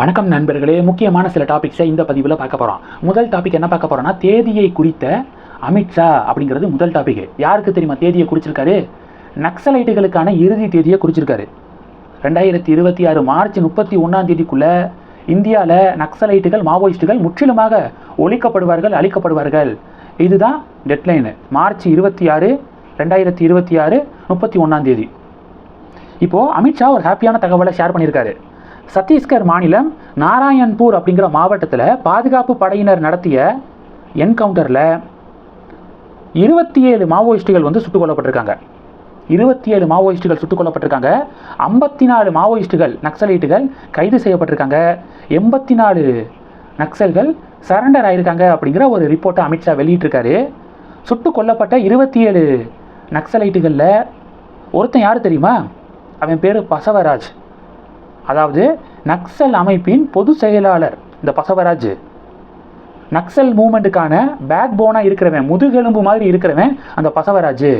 வணக்கம் நண்பர்களே. முக்கியமான சில டாபிக்ஸை இந்த பதிவில் பார்க்க போகிறோம் முதல் டாபிக் என்ன பார்க்க போகிறோம்னா தேதியை குறித்த அமித்ஷா அப்படிங்கிறது முதல் டாபிக் யாருக்கு தெரியுமா தேதியை குறிச்சிருக்காரு? நக்சலைட்டுகளுக்கான இறுதி தேதியை குறிச்சிருக்காரு. ரெண்டாயிரத்தி இருபத்தி ஆறு மார்ச் முப்பத்தி ஒன்றாம் தேதிக்குள்ளே இந்தியாவில் நக்சலைட்டுகள் மாவோயிஸ்ட்டுகள் முற்றிலுமாக ஒழிக்கப்படுவார்கள் அழிக்கப்படுவார்கள். இதுதான் டெட்லைனு மார்ச் இருபத்தி ஆறு ரெண்டாயிரத்தி இருபத்தி ஆறு முப்பத்தி ஒன்றாம் தேதி. இப்போது அமித்ஷா ஒரு ஹாப்பியான தகவலை ஷேர் பண்ணியிருக்காரு. சத்தீஸ்கர் மாநிலம் நாராயண்பூர் அப்படிங்கிற மாவட்டத்தில் பாதுகாப்பு படையினர் நடத்திய என்கவுண்டரில் இருபத்தி ஏழு மாவோயிஸ்ட்டுகள் வந்து சுட்டுக் கொல்லப்பட்டிருக்காங்க. இருபத்தி ஏழு மாவோயிஸ்ட்டுகள் சுட்டுக் கொல்லப்பட்டிருக்காங்க. ஐம்பத்தி நாலு மாவோயிஸ்ட்டுகள் நக்சலைட்டுகள் கைது செய்யப்பட்டிருக்காங்க. எண்பத்தி நாலு நக்சல்கள் சரண்டர் ஆயிருக்காங்க அப்படிங்கிற ஒரு ரிப்போர்ட்டை அமித்ஷா வெளியிட்டிருக்காரு. சுட்டுக் கொல்லப்பட்ட இருபத்தி ஏழு நக்சலைட்டுகளில் ஒருத்தன் யார் தெரியுமா? அவன் பேர் பசவராஜ். அதாவது நக்சல் அமைப்பின் பொது செயலாளர் இந்த பசவராஜ். நக்சல் மூமெண்ட்டுக்கான பேக் போனாக இருக்கிறவன் முதுகெலும்பு மாதிரி இருக்கிறவன் அந்த பசவராஜ்.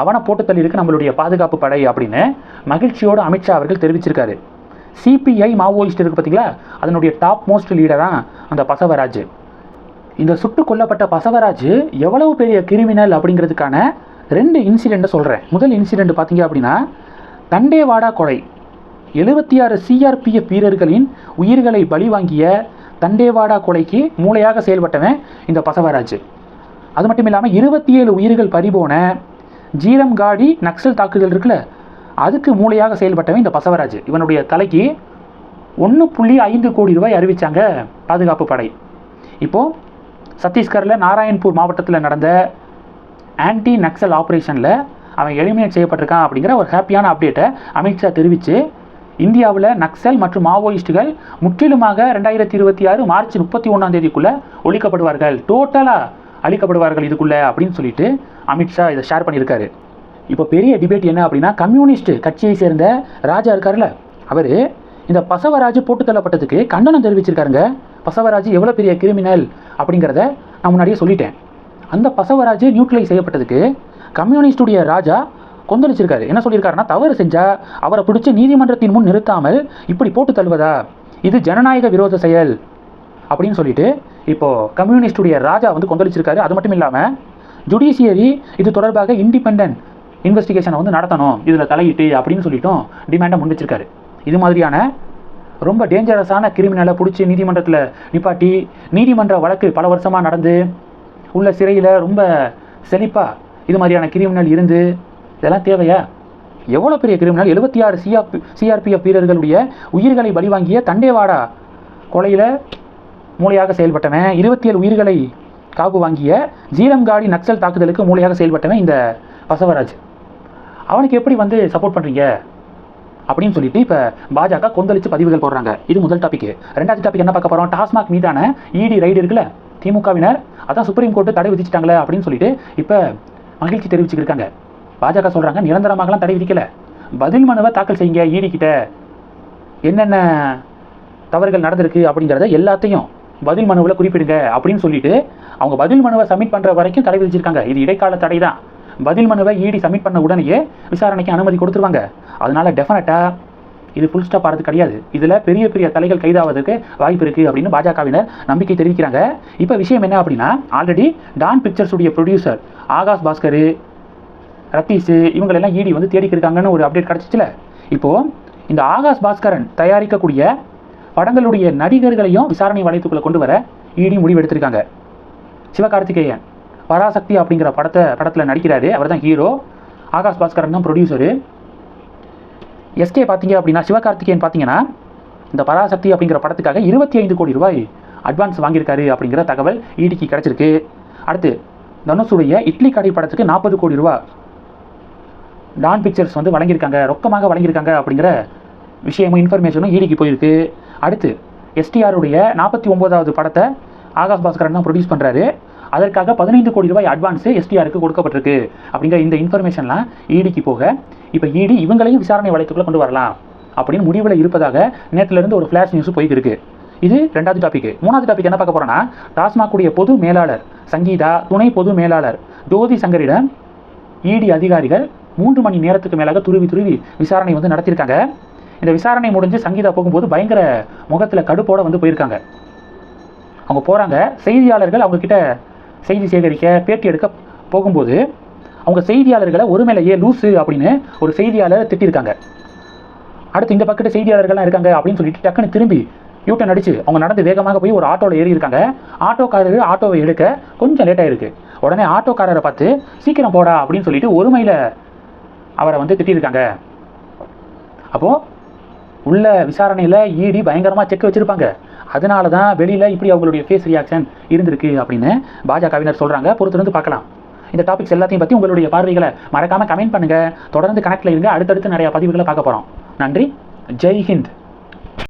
அவனை போட்டு தள்ளியிருக்கு நம்மளுடைய பாதுகாப்பு படை அப்படின்னு மகிழ்ச்சியோடு அமித்ஷா அவர்கள் தெரிவிச்சிருக்காரு. சிபிஐ மாவோயிஸ்ட் இருக்கு பார்த்தீங்களா அதனுடைய டாப் மோஸ்ட் லீடராக அந்த பசவராஜ். இந்த சுட்டு கொல்லப்பட்ட பசவராஜ் எவ்வளவு பெரிய கிரிமினல் அப்படிங்கிறதுக்கான ரெண்டு இன்சிடெண்ட்டை சொல்கிறேன் முதல் இன்சிடெண்ட் பார்த்தீங்க அப்படின்னா தண்டேவாடா கொலை. எழுபத்தி ஆறு சிஆர்பிஎஃப் வீரர்களின் உயிர்களை பலி வாங்கிய தண்டேவாடா கொலைக்கு மூளையாக செயல்பட்டவன் இந்த பசவராஜ். அது மட்டும் இல்லாமல் இருபத்தி ஏழு உயிர்கள் பறிபோன ஜீரம் காடி நக்சல் தாக்குதல் இருக்குல்ல அதுக்கு மூளையாக செயல்பட்டவன் இந்த பசவராஜ். இவனுடைய தலைக்கு ஒன்று புள்ளி ஐந்து கோடி ரூபாய் அறிவித்தாங்க பாதுகாப்பு படை. இப்போது சத்தீஸ்கரில் நாராயண்பூர் மாவட்டத்தில் நடந்த ஆன்டி நக்சல் ஆப்ரேஷனில் அவன் எலிமினேட் செய்யப்பட்டிருக்கான் அப்படிங்கிற ஒரு ஹாப்பியான அப்டேட்டை அமித்ஷா தெரிவித்து இந்தியாவில் நக்சல் மற்றும் மாவோயிஸ்டுகள் முற்றிலுமாக ரெண்டாயிரத்தி இருபத்தி ஆறு மார்ச் முப்பத்தி ஒன்றாம் தேதிக்குள்ளே ஒழிக்கப்படுவார்கள். டோட்டலாக அழிக்கப்படுவார்கள் இதுக்குள்ளே அப்படின்னு சொல்லிட்டு அமித்ஷா இதை ஷேர் பண்ணியிருக்காரு. இப்போ பெரிய டிபேட் என்ன அப்படின்னா கம்யூனிஸ்ட் கட்சியை சேர்ந்த ராஜா இருக்கார்ல அவர் இந்த பசவராஜ் போட்டு தள்ளப்பட்டதுக்கு கண்டனம் தெரிவிச்சிருக்காருங்க. பசவராஜ் எவ்வளோ பெரிய கிரிமினல் அப்படிங்கிறத நான் முன்னாடியே சொல்லிட்டேன். அந்த பசவராஜ் நியூட்ரலைஸ் செய்யப்பட்டதுக்கு கம்யூனிஸ்டுடைய ராஜா கொந்தளிச்சிருக்காரு. என்ன சொல்லியிருக்காருன்னா தவறு செஞ்சா அவரை பிடிச்சி நீதிமன்றத்தின் முன் நிறுத்தாமல் இப்படி போட்டு தள்ளுவதா? இது ஜனநாயக விரோத செயல். அப்படின்னு சொல்லிட்டு இப்போது கம்யூனிஸ்டுடைய ராஜா வந்து கொந்தளிச்சிருக்காரு. அது மட்டும் இல்லாமல் ஜுடிஷியரி இது தொடர்பாக இண்டிபெண்ட் இன்வெஸ்டிகேஷனை வந்து நடத்தணும். இதில் தலையிட்டு அப்படின்னு சொல்லிட்டும் டிமாண்டை முன் வச்சிருக்காரு. இது மாதிரியான ரொம்ப டேஞ்சரஸான கிரிமினலை பிடிச்சி நீதிமன்றத்தில் நிப்பாட்டி நீதிமன்ற வழக்கு பல வருஷமாக நடந்து உள்ள சிறையில் ரொம்ப செழிப்பாக இது மாதிரியான கிரிமினல் இருந்து இதெல்லாம் தேவையா? எவ்வளோ பெரிய கிரிமினல் எழுபத்தி ஆறு சிஆர் சிஆர்பிஎஃப் வீரர்களுடைய உயிர்களை பலிவாங்கிய தண்டேவாடா கொலையில் மூளையாக செயல்பட்டவன். இருபத்தி ஏழு உயிர்களை காப்பு வாங்கிய ஜீரம்காடி நக்சல் தாக்குதலுக்கு மூளையாக செயல்பட்டவன் இந்த பசவராஜ். அவனுக்கு எப்படி வந்து சப்போர்ட் பண்ணுறீங்க அப்படின்னு சொல்லிட்டு இப்போ பாஜக கொந்தளித்து பதிவுகள் போடுறாங்க. இது முதல் டாபிக் ரெண்டாவது டாபிக் என்ன பார்க்க போகிறோம் டாஸ்மாக் மீதான இடி ரைடு இருக்குல்ல திமுகவினர் அதான் சுப்ரீம் கோர்ட்டு தடை விதிச்சிட்டாங்களே அப்படின்னு சொல்லிட்டு இப்போ மகிழ்ச்சி தெரிவிச்சுக்கிருக்காங்க பாஜக சொல்கிறாங்க நிரந்தரமாகலாம் தடை விதிக்கல. பதில் மனுவை தாக்கல் செய்யுங்க ஈடி என்னென்ன தவறுகள் நடந்திருக்கு அப்படிங்கிறத எல்லாத்தையும் பதில் மனுவில் குறிப்பிடுங்க அப்படின்னு சொல்லிட்டு அவங்க பதில் மனுவை சப்மிட் பண்ணுற வரைக்கும் தடை விதிச்சிருக்காங்க. இது இடைக்கால தடை தான். பதில் மனுவை ஈடி சப்மிட் பண்ண உடனேயே விசாரணைக்கு அனுமதி கொடுத்துருவாங்க. அதனால டெஃபினட்டாக இது ஃபுல் ஸ்டாப் ஆகிறது கிடையாது. இதில் பெரிய பெரிய தலைகள் கைதாவதற்கு வாய்ப்பு இருக்குது அப்படின்னு பாஜகவினர் நம்பிக்கை தெரிவிக்கிறாங்க. இப்போ விஷயம் என்ன அப்படின்னா ஆல்ரெடி டான் பிக்சர்ஸுடைய ப்ரொடியூசர் ஆகாஷ் பாஸ்கர் ரத்தீஷு இவங்களெல்லாம் ஈடி வந்து தேடிக்கு இருக்காங்கன்னு ஒரு அப்டேட் கிடச்சிச்சுல. இப்போது இந்த ஆகாஷ் பாஸ்கரன் தயாரிக்கக்கூடிய படங்களுடைய நடிகர்களையும் விசாரணை வளையத்துக்குள்ளே கொண்டு வர இடி முடிவெடுத்திருக்காங்க. சிவகார்த்திகேயன் பராசக்தி அப்படிங்கிற படத்தை படத்தில் நடிக்கிறாரு. அவர் தான் ஹீரோ ஆகாஷ் பாஸ்கரன் தான் ப்ரொடியூசரு எஸ்கே பார்த்தீங்க அப்படின்னா சிவகார்த்திகேயன் பார்த்தீங்கன்னா இந்த பராசக்தி அப்படிங்கிற படத்துக்காக இருபத்தி ஐந்து கோடி ரூபாய் அட்வான்ஸ் வாங்கியிருக்காரு அப்படிங்கிற தகவல் ஈடிக்கு கிடச்சிருக்கு. அடுத்து தனுஷுடைய இட்லி கடை படத்துக்கு நாற்பது கோடி ரூபா டான் பிக்சர்ஸ் வந்து வழங்கியிருக்காங்க ரொக்கமாக வழங்கியிருக்காங்க அப்படிங்கிற விஷயமும் இன்ஃபர்மேஷனும் ஈடிக்கு போயிருக்கு. அடுத்து எஸ்டிஆருடைய நாற்பத்தி ஒம்போதாவது படத்தை ஆகாஷ் பாஸ்கரன் தான் ப்ரொடியூஸ் பண்ணுறாரு அதற்காக பதினைந்து கோடி ரூபாய் அட்வான்ஸு எஸ்டிஆருக்கு கொடுக்கப்பட்டிருக்கு அப்படிங்கிற இந்த இன்ஃபர்மேஷன்லாம் ஈடிக்கு போக இப்போ ஈடி இவங்களையும் விசாரணை வழக்குக்குள்ளே கொண்டு வரலாம் அப்படின்னு முடிவில் இருப்பதாக நேற்றுலேருந்து ஒரு ஃப்ளாஷ் நியூஸ் போயிட்டு இருக்கு. இது ரெண்டாவது டாபிக் மூணாவது டாபிக் என்ன பார்க்க போகிறோன்னா டாஸ்மாகுடைய பொது மேலாளர் சங்கீதா துணை பொது மேலாளர் ஜோதி சங்கரிடம் இடி அதிகாரிகள் மூன்று மணி நேரத்துக்கு மேலாக துருவி துருவி விசாரணை வந்து நடத்தியிருக்காங்க. இந்த விசாரணை முடிஞ்சு சங்கீதா போகும்போது பயங்கர முகத்தில் கடுப்போட வந்து போயிருக்காங்க. அவங்க போகிறாங்க செய்தியாளர்கள் அவங்கக்கிட்ட செய்தி சேகரிக்க பேட்டி எடுக்க போகும்போது அவங்க செய்தியாளர்களை ஒரு மேலேயே லூசு அப்படின்னு ஒரு செய்தியாளர் திட்டிருக்காங்க. அடுத்து இந்த பக்கத்து செய்தியாளர்கள்லாம் இருக்காங்க அப்படின்னு சொல்லிட்டு டக்குன்னு திரும்பி யூட்டன் அடிச்சு அவங்க நடந்து வேகமாக போய் ஒரு ஆட்டோவில் ஏறி இருக்காங்க ஆட்டோக்காரர் ஆட்டோவை எடுக்க கொஞ்சம் லேட்டாகிருக்கு உடனே ஆட்டோக்காரரை பார்த்து சீக்கிரம் போடா அப்படின்னு சொல்லிட்டு ஒருமையில் அவரை வந்து திட்டியிருக்காங்க. அப்போது உள்ள விசாரணையில் ஈடி பயங்கரமாக செக் வச்சுருப்பாங்க. அதனால தான் வெளியில் இப்படி அவங்களுடைய ஃபேஸ் ரியாக்ஷன் இருந்திருக்கு அப்படின்னு பாஜகவினர் சொல்கிறாங்க பொறுத்திருந்து பார்க்கலாம். இந்த டாபிக்ஸ் எல்லாத்தையும் பற்றி உங்களுடைய பார்வைகளை மறக்காமல் கமெண்ட் பண்ணுங்கள் தொடர்ந்து கனெக்டில் இருங்க. அடுத்தடுத்து நிறையா பதிவுகளை பார்க்க போகிறோம் நன்றி. ஜெய் ஹிந்த்.